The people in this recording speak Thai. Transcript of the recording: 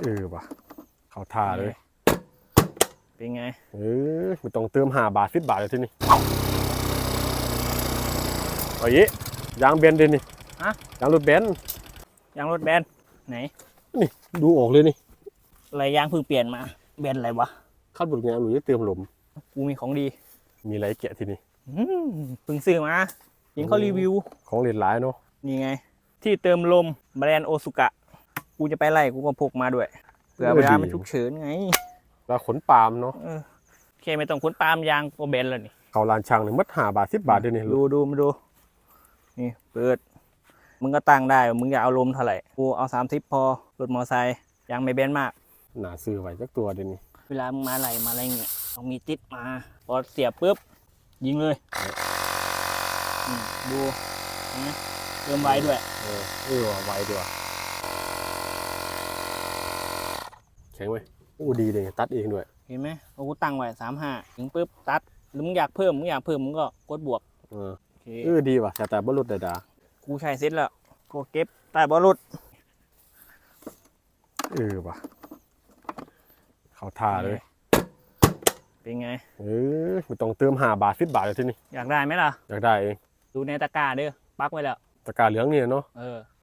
เออว่ะ เขาท่าเลย เป็นไง เออไม่ต้องเติมห้าบาทสิบบาทเลยที่นี่เอาอียางเบนเดนนี่ฮะ ยางรถเบนซ์ยางรถแบนไหนนี่ดูออกเลยนี่อะไรยางเพิ่งเปลี่ยนมา แบนอะไรวะ คาดบุญงานหนูจะเติมลม กูมีของดีมีอะไรแกะที่นี่อืมเพิ่งซื้อมายิงเขารีวิว ของเล่นหลายเนาะ นี่ไง ที่เติมลมแบรนด์โอซุกะ กูจะไปไล่กูก็พกมาด้วยเผื่อเวลามันฉุกเฉินไงแล้วขนปาล์มเนาะเออแค่ไม่ต้องคุ้นปาล์มยางก็แบนแล้วนี่เขาลานช่างเนี่ยมัดห้าบาทสิบบาทเดี๋ยวนี้ดูดูมาดูนี่เปิด มึงก็ตั้งได้ว่ามึงอยากเอาลมเท่าไหร่กูเอาสามสิบพอรถมอไซค์ยางไม่แบนมากหนาซื้อไว้จักตัวเดี๋ยวนี้เวลามึงมาไหลมาอะไรเงี้ยต้องมีติดมาพอเสียบปุ๊บยิงเลยอืมดูนะเติมไว้ด้วย เออเออว่ะไวดีว่ะ แข็งไว้ยโอ้ดีเลยตัดเองด้วย เห็นไหมเอากูตั้งไว้สามห้ายิงปุ๊บตัดหรือมึงอยากเพิ่มมึงอยากเพิ่มมึงก็กดบวกเออโอเคเออดีว่ะแต่แต่บรรลุดดากูใช้เสร็จแล้วกูเก็บใต้บอลรถเออว่ะเขาท่าเลย เป็นไง เออไม่ต้องเติมห้าบาทสิบบาทเลยที่นี่อยากได้ไหมล่ะ อยากได้เองดูในตะกร้าเด้อปักไว้แล้วตะกร้าเหลืองเนี่ยเนาะเออ